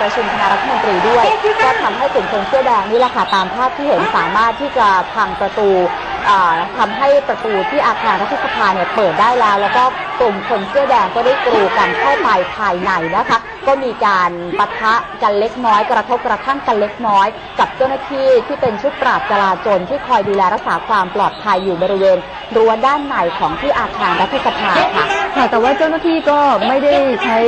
ประชุมคณะรัฐมนตรีด้วย ก็ทำให้กลุ่มคนเสื้อแดงนี่แหละค่ะตามภาพที่เห็นสามารถที่จะพังประตูอ่าทำให้ประตูที่อาคารรัฐสภาเนี่ยเปิดได้แล้ว แล้วก็กลุ่มคนเสื้อแดงก็ได้กรูกันเข้าไปภายในนะคะ ก็มีการปะทะกันเล็กน้อย กระทบกระทั่งกันเล็กน้อย กับเจ้าหน้าที่ที่เป็นชุดปราบจราจรที่คอยดูแลรักษาความปลอดภัยอยู่บริเวณรั้วด้านในของที่อาคารรัฐสภาค่ะ ค่ะแต่ว่าเจ้าหน้าที่ก็ไม่ได้ใช้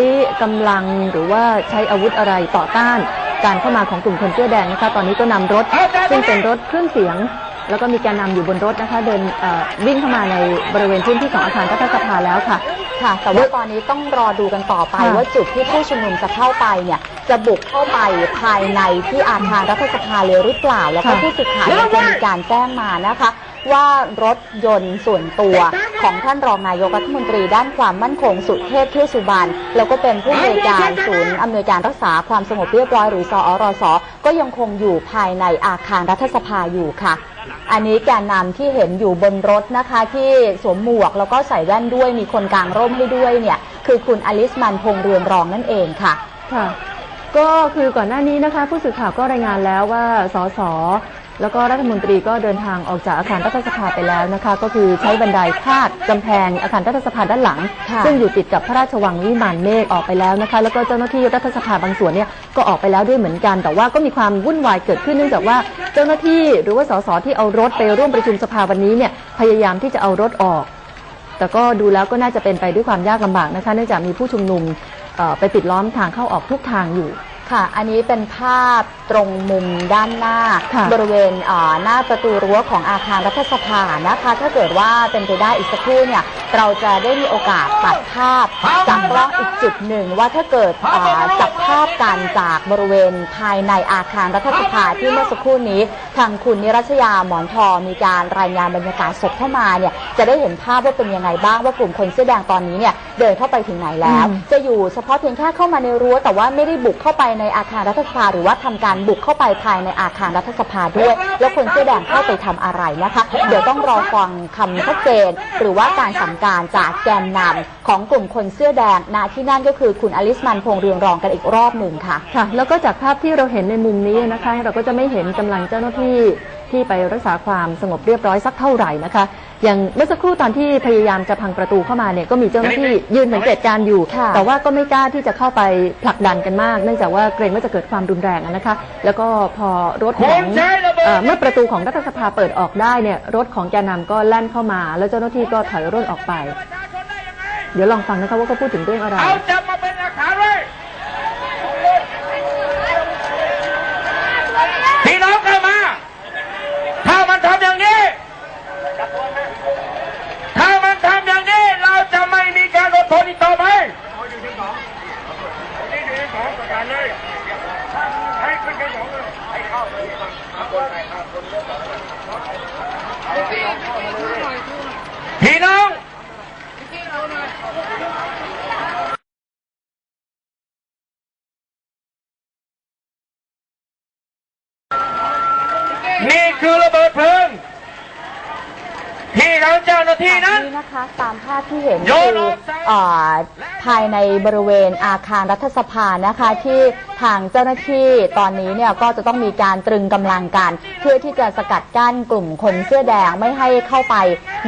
กำลังหรือว่าใช้อาวุธอะไรต่อต้าน การเข้ามาของกลุ่มคนเสื้อแดงนะคะ ตอนนี้ก็นำรถ ซึ่งเป็นรถเครื่องเสียง แล้วก็มีการนำอยู่บนรถนะคะ เดินเอ่อวิ่งเข้ามาในบริเวณพื้นที่ของอาคารรัฐสภาแล้วค่ะ ค่ะ แต่ว่าตอนนี้ต้องรอดูกันต่อไปค่ะว่าจุดที่ผู้ชุมนุมจะเข้าไปเนี่ยจะบุกเข้าไปภายในที่อาคารรัฐสภาเลยหรือเปล่า แล้วก็ผู้สื่อข่าวยังจะมีการแจ้งมานะคะ ว่ารถยนต์ส่วนตัวของท่านรองนายกรัฐมนตรีด้านความมั่นคงสุเทพเทือกสุบานแล้วก็เป็นผู้อำนวยการศูนย์อำนวยการรักษาความสงบเรียบร้อยหรือสอรสก็ยังคงอยู่ภายในอาคารรัฐสภาอยู่ค่ะ อันนี้แกนนำที่เห็นอยู่บนรถนะคะที่สวมหมวกแล้วก็ใส่แว่นด้วยมีคนกลางร่มให้ด้วยเนี่ย คือคุณอลิสมันพงเรืองรองนั่นเองค่ะค่ะก็คือก่อนหน้านี้นะคะ ผู้สื่อข่าวก็รายงานแล้วว่าสส แล้วก็รัฐมนตรีก็เดินทางออกจากอาคารรัฐสภาไปแล้วนะคะ ก็คือใช้บันไดพาดกำแพงอาคารรัฐสภาด้านหลังค่ะซึ่งอยู่ติดกับพระราชวังวิมานเมฆออกไปแล้วนะคะ แล้วก็เจ้าหน้าที่รัฐสภาบางส่วนเนี่ยก็ออกไปแล้วด้วยเหมือนกัน แต่ว่าก็มีความวุ่นวายเกิดขึ้นเนื่องจากว่าเจ้าหน้าที่หรือว่าสสที่เอารถไปร่วมประชุมสภาวันนี้เนี่ยพยายามที่จะเอารถออก แต่ก็ดูแล้วก็น่าจะเป็นไปด้วยความยากลำบากนะคะ เนื่องจากมีผู้ชุมนุมเอ่อไปปิดล้อมทางเข้าออกทุกทางอยู่ ค่ะ อันนี้เป็นภาพตรงมุมด้านหน้า ค่ะบริเวณอ่าหน้าประตูรั้วของอาคารรัฐสภานะคะ ถ้าเกิดว่าเป็นไปได้อีกสักครู่เนี่ย เราจะได้มีโอกาสตัดภาพจากกล้องอีกจุดหนึ่งว่าถ้าเกิดอ่าจับ ภาพกันจากบริเวณภายในอาคารรัฐสภาที่เมื่อสักครู่นี้ ทางคุณนิรัชยาหมอนทองมีการรายงานบรรยากาศสดเข้ามาเนี่ยจะได้เห็นภาพว่าเป็นยังไงบ้างว่ากลุ่มคนเสื้อแดงตอนนี้เนี่ยเดินเข้าไปถึงไหนแล้วอืมจะอยู่เฉพาะเพียงแค่เข้ามาในรั้วแต่ว่าไม่ได้บุกเข้าไปในอาคารรัฐสภา หรือว่าทำการบุกเข้าไปภายในอาคารรัฐสภาด้วย แล้วคนเสื้อแดงเข้าไปทำอะไรนะคะ เดี๋ยวต้องรอฟังคำชัดเจน หรือว่าการสั่งการจากแกนนำของกลุ่มคนเสื้อแดงณที่นั่นก็คือคุณอลิสมันพงษ์เรืองรองกันอีกรอบหนึ่งค่ะ ค่ะ แล้วก็จากภาพที่เราเห็นในมุมนี้นะคะ เราก็จะไม่เห็นกำลังเจ้าหน้าที่ที่ไปรักษาความสงบเรียบร้อยสักเท่าไหร่นะคะ อย่างเมื่อสักครู่ตอนที่พยายามจะพังประตูเข้ามาเนี่ยก็มีเจ้าหน้าที่ยืนสังเกตการณ์อยู่ค่ะแต่ว่าก็ไม่กล้าที่จะเข้าไปผลักดันกันมาก เนื่องจากว่าเกรงว่าจะเกิดความรุนแรงอะนะคะ แล้วก็พอรถของเอ่อเมื่อประตูของรัฐสภาเปิดออกได้เนี่ยรถของแกนนำก็แล่นเข้ามา แล้วเจ้าหน้าที่ก็ถอยร่นออกไป เดี๋ยวลองฟังนะคะว่าเขาพูดถึงเรื่องอะไร เอาจับมาเป็นหลักฐานไว้พี่น้องเข้ามา ถ้ามันทำอย่างนี้ ถ้ามันทำอย่างนี้ เราจะไม่มีการอดทนอีกต่อไปพี่น้อง นี่คือระเบิดเพลิง ที่ทางเจ้าหน้าที่นั้น นี่นะคะตามภาพที่เห็นโยคืนอออกซ้าย เอ่อภายในบริเวณอาคารรัฐสภานะคะ ที่ทางเจ้าหน้าที่ตอนนี้เนี่ยก็จะต้องมีการตรึงกำลังกัน เพื่อที่จะสกัดกั้นกลุ่มคนเสื้อแดงไม่ให้เข้าไป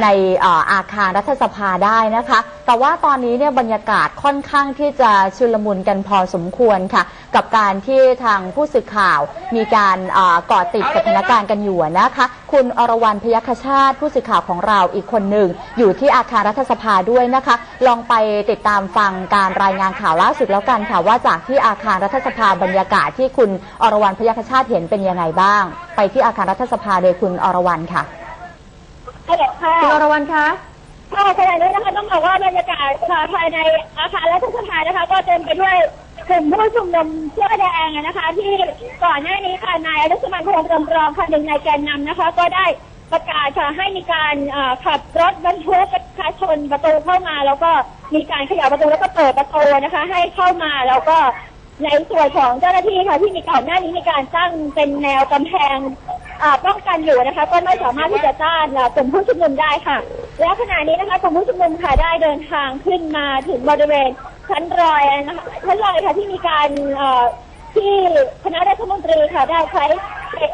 ในเอ่ออาคารรัฐสภาได้นะคะ แต่ว่าตอนนี้เนี่ยบรรยากาศค่อนข้างที่จะชุลมุนกันพอสมควรค่ะ กับการที่ทางผู้สื่อข่าวมีการเอ่อเกาะติดสถานการณ์กันอยู่นะคะ คุณอรวรรณพยัคฆชาติผู้สื่อข่าวของเราอีกคนหนึ่งอยู่ที่อาคารรัฐสภาด้วยนะคะ ลองไปติดตามฟังการรายงานข่าวล่าสุดแล้วกันค่ะว่าจากที่อาคารรัฐสภาบรรยากาศที่คุณอรวรรณพยัคฆชาติเห็นเป็นยังไงบ้าง ไปที่อาคารรัฐสภาโดยคุณอรวรรณค่ะ ฮัลโหลค่ะคุณอรวรรณคะค่ะขณะนี้นะคะต้องบอกว่าบรรยากาศค่ะภายในอาคารรัฐสภานะคะ ก็เต็มไปด้วยกลุ่มผู้ชุมนุมเสื้อแดงอะนะคะ ที่ก่อนหน้านี้ค่ะนายอนุสมันพงษ์รำรองค่ะหนึ่งในแกนนำนะคะ ก็ได้ประกาศค่ะให้มีการเอ่อขับรถบรรทุกประชาชนประตูเข้ามา แล้วก็มีการเขย่าประตูแล้วก็เปิดประตูนะคะ ให้เข้ามาแล้วก็ในส่วนของเจ้าหน้าที่ค่ะที่มีก่อนหน้านี้มีการตั้งเป็นแนวกำแพงอ่า ป้องกันอยู่นะคะ ก็ไม่สามารถที่จะต้านกลุ่มผู้ชุมนุมได้ค่ะ และขณะนี้นะคะกลุ่มผู้ชุมนุมค่ะได้เดินทางขึ้นมาถึงบริเวณชั้นรอยนะคะชั้นรอยค่ะที่มีการที่คณะรัฐมนตรีค่ะได้ใช้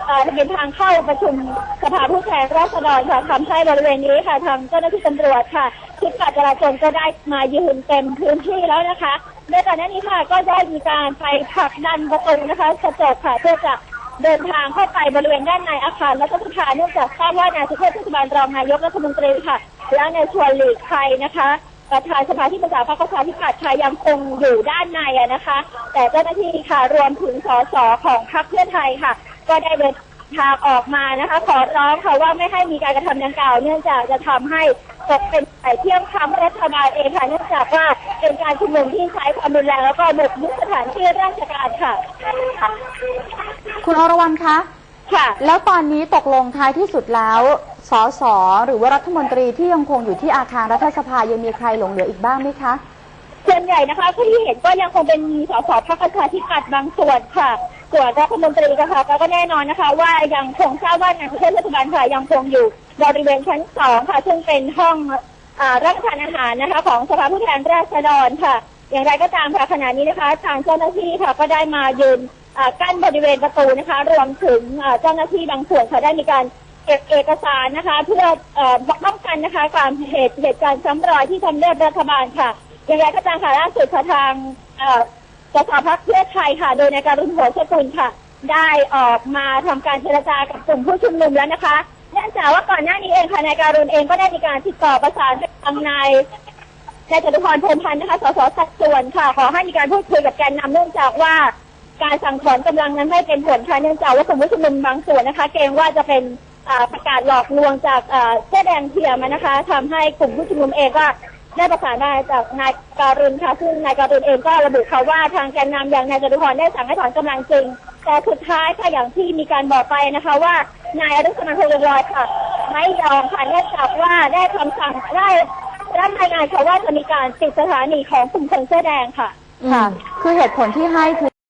เอ่อทะเบียนทางเข้าประชุมสภาผู้แทนราษฎรค่ะทำให้บริเวณนี้ค่ะทางเจ้าหน้าที่ตำรวจค่ะชุดการจราจรก็ได้มายืนเต็มพื้นที่แล้วนะคะโดยก่อนหน้านี้ค่ะก็ได้มีการไปผลักดันประตูนะคะกระจกค่ะเพื่อจะ เดินทางเข้าไปบริเวณด้านในอาคารรัฐสภาเนื่องจากทราบว่านายสุเทพเทศบาลรองนายกรัฐมนตรีค่ะ และในายชวนหลีกภัยนะคะประธานสภาที่ปรึกษาพรรคประชาธิปัตย์ค่ะยังคงอยู่ด้านในนะคะ แต่เจ้าหน้าที่ค่ะรวมถึงสสของพรรคเพื่อไทยค่ะ ก็ได้เดินทางออกมานะคะ ขอร้องค่ะว่าไม่ให้มีการกระทำดังกล่าว เนื่องจากจะทำให้ตกเป็นฝ่ายเที่ยงคำรัฐบาลเองค่ะเนื่องจากว่าเป็นการชุมนุมที่ใช้ความรุนแรงแล้วก็บุกรุกสถานที่ราชการค่ะ คุณอรวรรณคะ ค่ะ แล้วตอนนี้ตกลงท้ายที่สุดแล้วสสหรือว่ารัฐมนตรีที่ยังคงอยู่ที่อาคารรัฐสภายังมีใครหลงเหลืออีกบ้างไหมคะ ส่วนใหญ่นะคะที่เห็นก็ยังคงเป็นสสพรรคประชาธิปัตย์บางส่วนค่ะ ส่วนรัฐมนตรีนะคะก็แน่นอนนะคะ ว่ายังคงทราบว่านายสุเทพเทศบาลค่ะยังคงอยู่บริเวณชั้นสองค่ะ ซึ่งเป็นห้องอ่ารับประทานอาหารนะคะ ของสภาผู้แทนราษฎรค่ะ อย่างไรก็ตามค่ะขณะนี้นะคะ ทางเจ้าหน้าที่ค่ะก็ได้มายืนอ่า กั้นบริเวณประตูนะคะ รวมถึงเจ้าหน้าที่บางส่วนค่ะได้มีการเก็บเอกสารนะคะ เพื่อป้องกันนะคะการเหตุเหตุการณ์ซ้ำรอยที่ทำเนียบรัฐบาลค่ะอย่างไรก็ตามค่ะล่าสุดค่ะทางสภาพักเพื่อไทยค่ะ โดยในการรุนหัวสกุลค่ะ ได้ออกมาทำการเจรจากับกลุ่มผู้ชุมนุมแล้วนะคะเนื่องจากว่าก่อนหน้านี้เองค่ะนายการุณเองก็ได้มีการติดต่อประสานกับทางนายนายจตุพรพรมพันธ์นะคะสสสัดส่วนค่ะ ขอให้มีการพูดคุยกับแกนนำเนื่องจากว่า การสั่งถอนกำลังนั้นไม่เป็นผลค่ะเนื่องจากว่ากลุ่มผู้ชุมนุมบางส่วนนะคะ เกรงว่าจะเป็นประกาศหลอกลวงจากเสื้อแดงเทียมนะคะทำให้กลุ่มผู้ชุมนุมเองก็ได้ประสานมาจากนายการุณค่ะซึ่งนายการุณเองก็ระบุค่ะว่าทางแกนนำอย่างนายจตุพรได้สั่งให้ถอนกำลังจริง แต่สุดท้ายค่ะอย่างที่มีการบอกไปนะคะว่านายอรุณสมันพงษ์ลอยค่ะ ไม่ยอมค่ะเนื่องจากว่าได้คำสั่งได้รับรายงานค่ะว่าจะมีการปิดสถานีของกลุ่มคนเสื้อแดงค่ะค่ะ คือเหตุผลที่ให้คือ